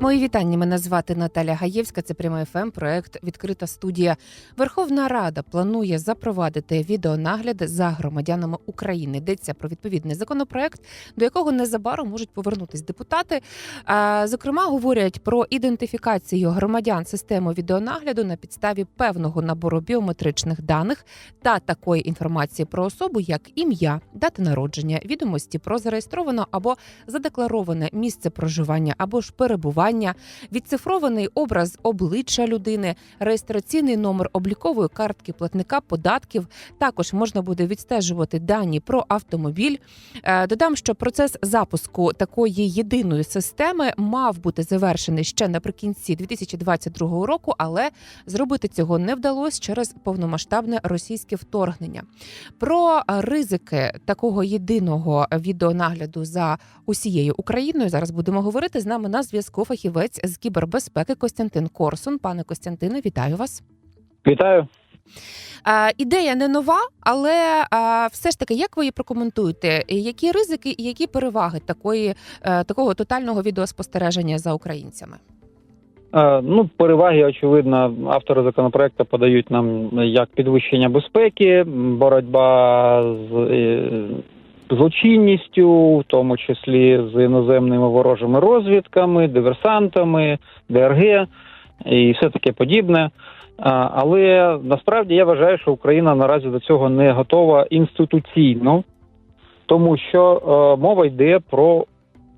Мої вітання. Мене звати Наталя Гаєвська. Це прямий ФМ, проект Відкрита студія. Верховна Рада планує запровадити відеонагляд за громадянами України. Йдеться про відповідний законопроект, до якого незабаром можуть повернутись депутати. Зокрема, говорять про ідентифікацію громадян системи відеонагляду на підставі певного набору біометричних даних та такої інформації про особу, як ім'я, дата народження, відомості про зареєстроване або задеклароване місце проживання або ж перебування, відцифрований образ обличчя людини, реєстраційний номер облікової картки платника податків. Також можна буде відстежувати дані про автомобіль. Е, Додам, що процес запуску такої єдиної системи мав бути завершений ще наприкінці 2022 року, але зробити цього не вдалося через повномасштабне російське вторгнення. Про ризики такого єдиного відеонагляду за усією Україною зараз будемо говорити. З нами на зв'язку фахівець з кібербезпеки Костянтин Корсун. Пане Костянтине, вітаю вас. Вітаю. А, ідея не нова, але а, все ж таки, як ви її прокоментуєте? Які ризики і які переваги такої е, такого тотального відеоспостереження за українцями? Е, Ну, переваги, очевидно, автори законопроекту подають нам як підвищення безпеки, боротьба з е, злочинністю, в тому числі з іноземними ворожими розвідками, диверсантами, ДРГ і все таке подібне. Але насправді я вважаю, що Україна наразі до цього не готова інституційно, тому що е, мова йде про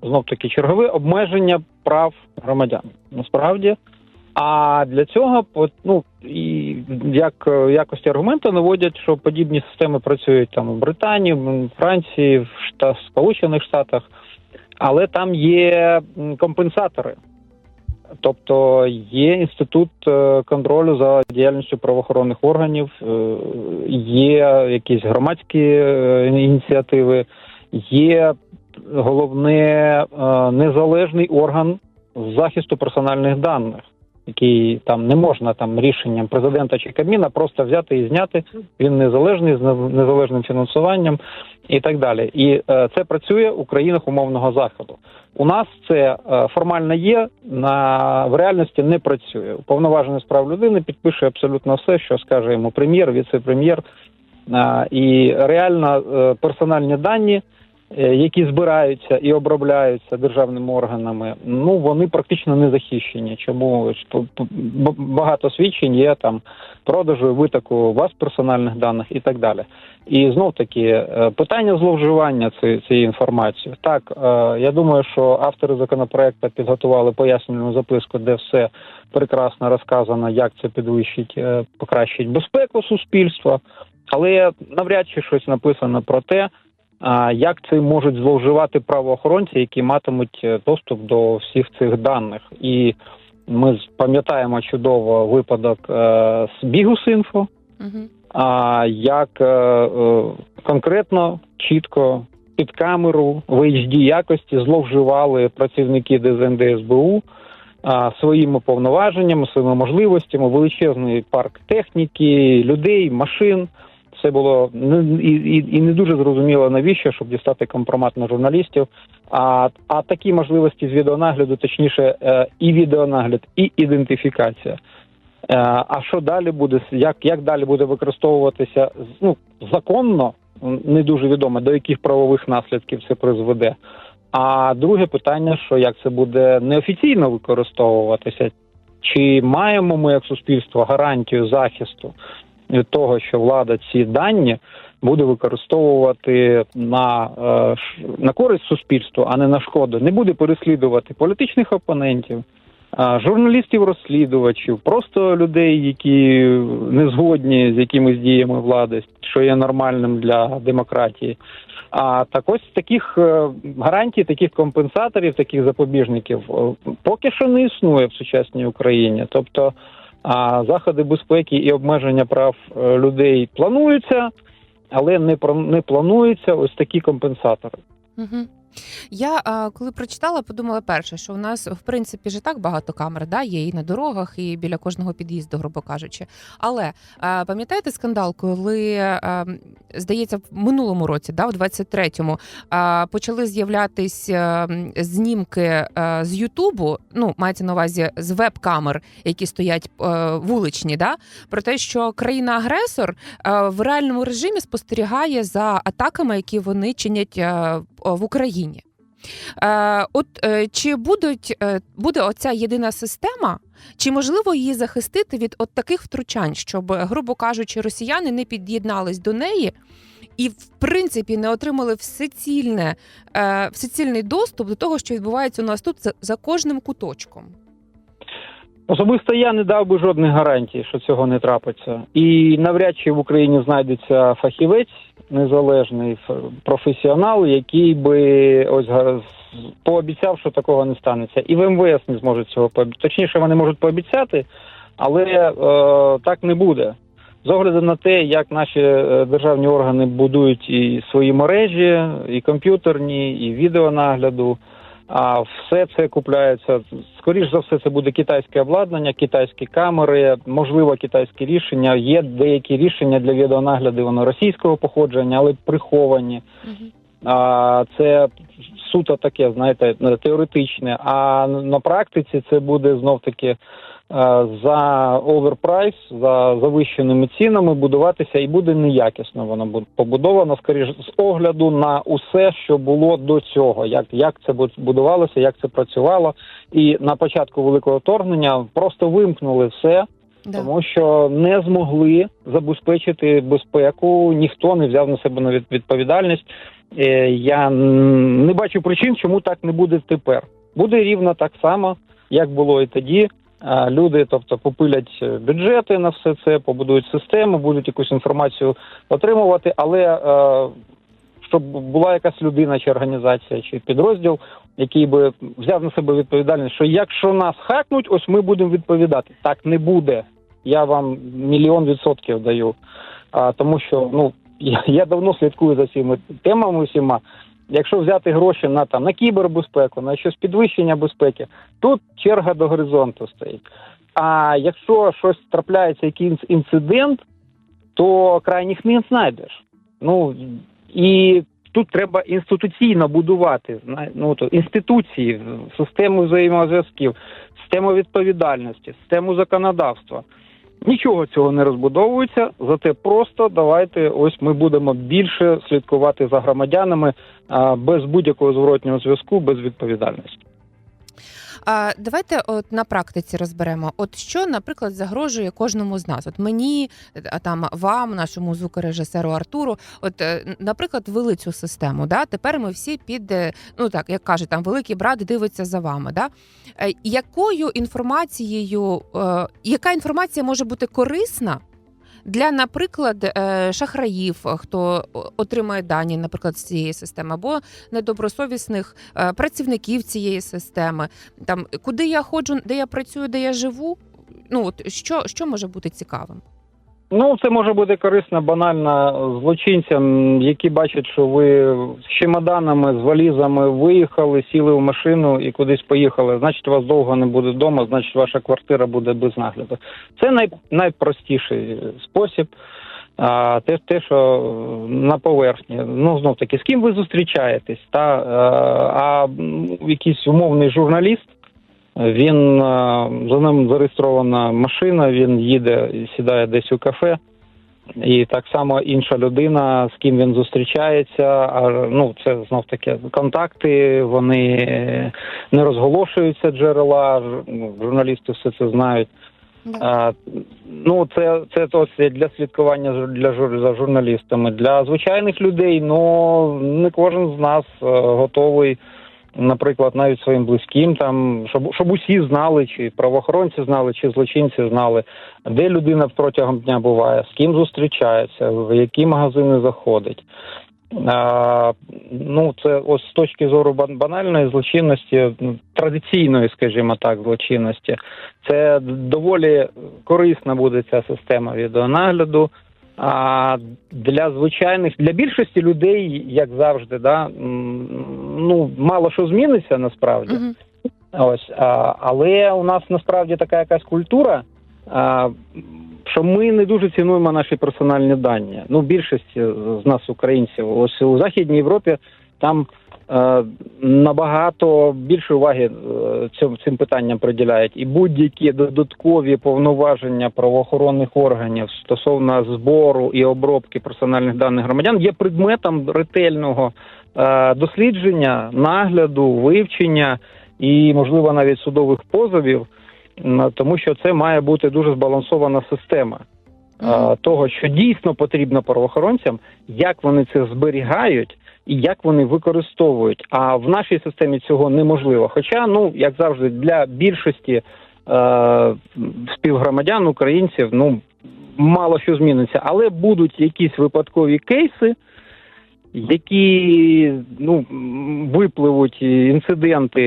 знов таки чергове обмеження прав громадян. Насправді. А для цього ну, і як е, якості аргументу наводять, що подібні системи працюють там в Британії, в Франції, в Шта- Сполучених Штатах, але там є компенсатори. Тобто є інститут е, контролю за діяльністю правоохоронних органів, е, є якісь громадські ініціативи, є головне незалежний орган захисту персональних даних, який там не можна там рішенням президента чи Кабміна просто взяти і зняти. Він незалежний з незалежним фінансуванням і так далі. І е, це працює у країнах умовного заходу. У нас це е, формально є, на в реальності не працює. Уповноважений з прав людини підпише абсолютно все, що скаже йому прем'єр, віце-прем'єр. Е, і реально е, персональні дані, які збираються і обробляються державними органами, ну вони практично не захищені. Чому багато свідчень є там продажу витоку вас персональних даних і так далі. І знов таки е, питання зловживання цією інформацією. Так, е, я думаю, що автори законопроекту підготували пояснювальну записку, де все прекрасно розказано, як це підвищить, е, покращить безпеку суспільства, але навряд чи щось написано про те, як це можуть зловживати правоохоронці, які матимуть е, доступ до всіх цих даних. І ми пам'ятаємо чудово випадок е, з Бігус.Інфо, а як е, конкретно чітко під камеру в HD якості зловживали працівники ДЗНД СБУ своїми повноваженнями, своїми можливостями, величезний парк техніки, людей, машин. Все було і, і, і не дуже зрозуміло навіщо, щоб дістати компромат на журналістів. А, а такі можливості з відеонагляду, точніше, е, і відеонагляд, і ідентифікація. Е, А що далі буде? Як, як далі буде використовуватися ну, законно? Не дуже відомо, до яких правових наслідків це призведе. А друге питання, що як це буде неофіційно використовуватися, чи маємо ми як суспільство гарантію захисту від того, що влада ці дані буде використовувати на, е, на користь суспільству, а не на шкоду, не буде переслідувати політичних опонентів, журналістів-розслідувачів, просто людей, які не згодні з якимись діями влади, що є нормальним для демократії. А так ось таких е, гарантій, таких компенсаторів, таких запобіжників е, поки що не існує в сучасній Україні. Тобто а, заходи безпеки і обмеження прав е, людей плануються, але не не плануються ось такі компенсатори. Угу. Я коли прочитала, подумала перше, що у нас в принципі і так багато камер, да, є і на дорогах, і біля кожного під'їзду, грубо кажучи. Але пам'ятаєте скандал, коли здається, в минулому році, да, в 23-му, а, почали з'являтись знімки з Ютубу, ну мається на увазі з веб-камер, які стоять вуличні, да, про те, що країна-агресор в реальному режимі спостерігає за атаками, які вони чинять в Україні. Е, От е, чи будуть е, буде оця єдина система, чи можливо її захистити від от таких втручань, щоб, грубо кажучи, росіяни не під'єднались до неї і, в принципі, не отримали всецільне, всецільний доступ до того, що відбувається у нас тут за кожним куточком? Особисто я не дав би жодних гарантій, що цього не трапиться. І навряд чи в Україні знайдеться фахівець незалежний професіонал, який би ось пообіцяв, що такого не станеться. І в МВС не зможуть цього пообіцяти. Точніше, вони можуть пообіцяти, але е, так не буде. З огляду на те, як наші е, державні органи будують і свої мережі, і комп'ютерні, і відеонагляду. А все це купляється. Скоріш за все, це буде китайське обладнання, китайські камери, можливо, китайські рішення. Є деякі рішення для відеонагляду, вони російського походження, але приховані. А це суто таке, знаєте, теоретичне. А на практиці це буде знов таки е, за оверпрайс, за завищеними цінами будуватися, і буде неякісно. Воно буде побудовано, скоріш з огляду на усе, що було до цього, як, як це бу- будувалося, як це працювало. І на початку великого вторгнення просто вимкнули все. Да. Тому що не змогли забезпечити безпеку, ніхто не взяв на себе на відповідальність. Е, Я не бачу причин, чому так не буде тепер. Буде рівно так само, як було і тоді. Люди, тобто, попилять е, бюджети на все це, побудують систему, будуть якусь інформацію отримувати, але е, щоб була якась людина чи організація, чи підрозділ, який би взяв на себе відповідальність, що якщо нас хакнуть, ось ми будемо відповідати. Так не буде. Я вам мільйон відсотків даю. А, тому що ну я, я давно слідкую за цими темами всіма. Якщо взяти гроші на там на кібербезпеку, на щось підвищення безпеки, тут черга до горизонту стоїть. А якщо щось трапляється, якийсь інцидент, то крайніх не знайдеш. Ну і тут треба інституційно будувати ну, то, інституції, систему взаємозв'язків, систему відповідальності, систему законодавства. Нічого цього не розбудовується, зате просто давайте ось ми будемо більше слідкувати за громадянами без будь-якого зворотнього зв'язку, без відповідальності. А давайте от на практиці розберемо. От що, наприклад, загрожує кожному з нас? От мені, а там вам, нашому звукорежисеру Артуру, от, е, наприклад, ввели цю систему. Да? Тепер ми всі під, е, ну так як каже, там великий брат дивиться за вами. Да? Е, Якою інформацією, е, яка інформація може бути корисна? Для, наприклад, е, шахраїв, хто отримує дані, наприклад, з цієї системи, або недобросовісних е, працівників цієї системи, там куди я ходжу, де я працюю, де я живу. Ну от що, що може бути цікавим? Ну, це може бути корисно банально злочинцям, які бачать, що ви з чемоданами, з валізами виїхали, сіли в машину і кудись поїхали. Значить, вас довго не буде вдома, значить, ваша квартира буде без нагляду. Це най, найпростіший спосіб. А те, те, що на поверхні, ну знов таки, з ким ви зустрічаєтесь, та е, а якийсь умовний журналіст. Він е, за ним зареєстрована машина, він їде сідає десь у кафе. І так само інша людина, з ким він зустрічається, а ну це знов таки контакти, вони не розголошуються джерела. ну, Журналісти все це знають. А, ну, це, це це для слідкування для жур- за журналістами. Для звичайних людей, ну не кожен з нас е, готовий, наприклад, навіть своїм близьким, там щоб, щоб усі знали, чи правоохоронці знали, чи злочинці знали, де людина протягом дня буває, з ким зустрічається, в які магазини заходить. А, ну, це ось з точки зору банальної злочинності, традиційної, скажімо так, злочинності, це доволі корисна буде ця система відеонагляду. А для звичайних, для більшості людей, як завжди, да, ну мало що зміниться насправді. Мгм. Ось, а, але у нас насправді така якась культура, а, що ми не дуже цінуємо наші персональні дані. Ну, більшість з нас, українців, ось у Західній Європі там набагато більше уваги е, цим, цим питанням приділяють, і будь-які додаткові повноваження правоохоронних органів стосовно збору і обробки персональних даних громадян є предметом ретельного е, дослідження, нагляду, вивчення і, можливо, навіть судових позовів, тому що це має бути дуже збалансована система е, того, що дійсно потрібно правоохоронцям, як вони це зберігають. І як вони використовують, а в нашій системі цього неможливо. Хоча, ну як завжди, для більшості е, співгромадян українців, ну мало що зміниться, але будуть якісь випадкові кейси, які ну випливуть інциденти,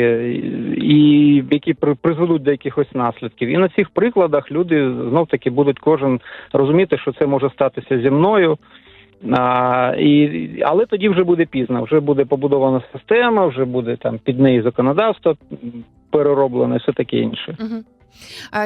і які при- призведуть до якихось наслідків. І на цих прикладах люди знов таки будуть кожен розуміти, що це може статися зі мною. А, і, але тоді вже буде пізно, вже буде побудована система, вже буде там під неї законодавство перероблене, все таке інше. Мгм.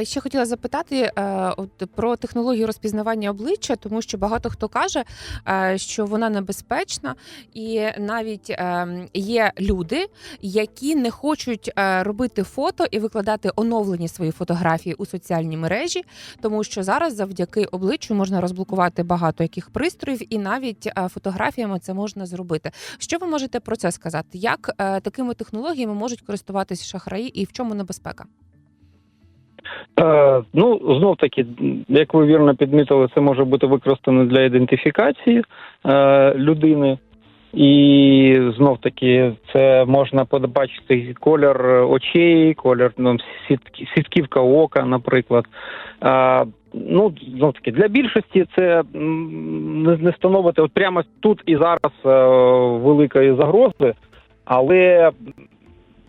Ще хотіла запитати е, от про технологію розпізнавання обличчя, тому що багато хто каже, е, що вона небезпечна, і навіть е, є люди, які не хочуть робити фото і викладати оновлені свої фотографії у соціальні мережі, тому що зараз завдяки обличчю можна розблокувати багато яких пристроїв, і навіть фотографіями це можна зробити. Що ви можете про це сказати? Як такими технологіями можуть користуватися шахраї, і в чому небезпека? Е, ну, знов таки, як ви вірно підмітили, це може бути використано для ідентифікації е, людини. І знов таки це можна побачити колір очей, колір ну, сітківка ока, наприклад. А, ну, знов таки, для більшості це не, не становити от прямо тут і зараз е, великої загрози, але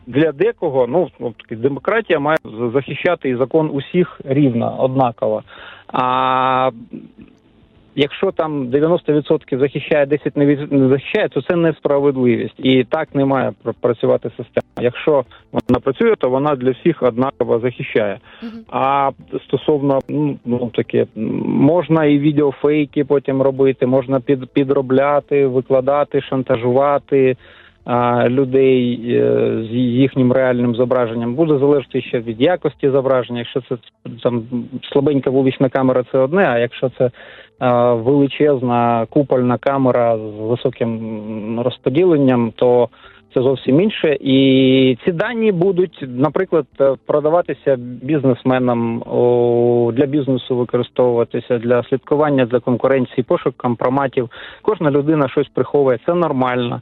для декого, ну знов таки, демократія має захищати і закон усіх рівно, однаково. А якщо там 90% захищає, 10% не захищає, то це несправедливість. І так не має працювати система. Якщо вона працює, то вона для всіх однаково захищає. А стосовно ну, ну таке можна і відеофейки потім робити, можна під, підробляти, викладати, шантажувати людей е, з їхнім реальним зображенням. Буде залежати ще від якості зображення. Якщо це там слабенька вулична камера, це одне. А якщо це величезна купольна камера з високим розподіленням, то це зовсім інше. І ці дані будуть, наприклад, продаватися бізнесменам для бізнесу, використовуватися для слідкування для конкуренції, пошук компроматів. Кожна людина щось приховує. Це нормально.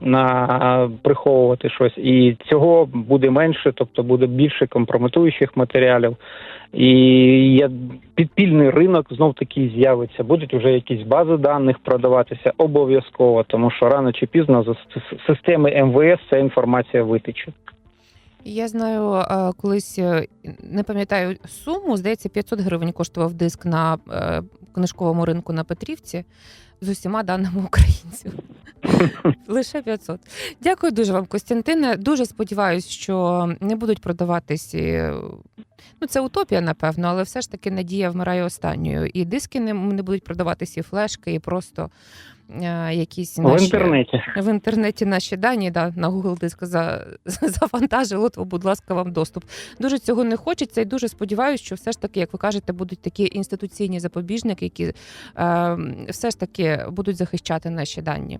На приховувати щось, і цього буде менше, тобто буде більше компрометуючих матеріалів. І є підпільний ринок знов таки з'явиться. Будуть вже якісь бази даних продаватися обов'язково, тому що рано чи пізно з системи МВС ця інформація витече. Я знаю, е, колись е, не пам'ятаю суму, здається, 500 гривень коштував диск на е, книжковому ринку на Петрівці з усіма даними українців. Лише 500. Дякую дуже вам, Костянтине. Дуже сподіваюся, що не будуть продаватись. Ну, це утопія, напевно, але все ж таки надія вмирає останньою. І диски не, не будуть продаватися, і флешки, і просто якісь В наші- інтернеті. в інтернеті наші дані да, на Google диск за, завантажило, то, будь ласка, вам доступ. Дуже цього не хочеться, і дуже сподіваюся, що все ж таки, як ви кажете, будуть такі інституційні запобіжники, які е, все ж таки будуть захищати наші дані.